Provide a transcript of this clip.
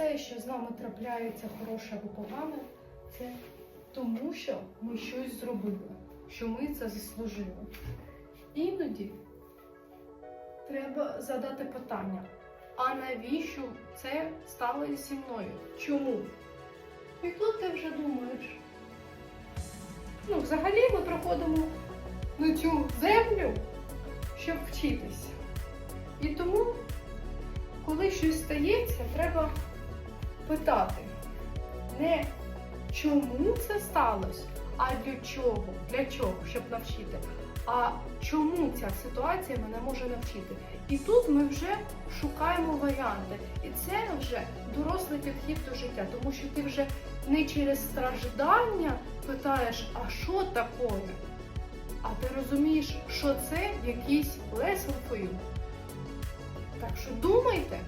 все, що з нами трапляється, хороше або погане, це тому, що ми щось зробили, що ми це заслужили. Іноді треба задати питання: а навіщо це сталося зі мною? Чому? І тут ти вже думаєш. Ну, взагалі ми проходимо на цю землю, щоб вчитися. І тому, коли щось стається, треба питати не чому це сталося, а для чого? Для чого, щоб навчити. А чому ця ситуація мене може навчити? І тут ми вже шукаємо варіанти. І це вже дорослий підхід до життя, тому що ти вже не через страждання питаєш, а що таке? А ти розумієш, що це якийсь for. Так що думайте,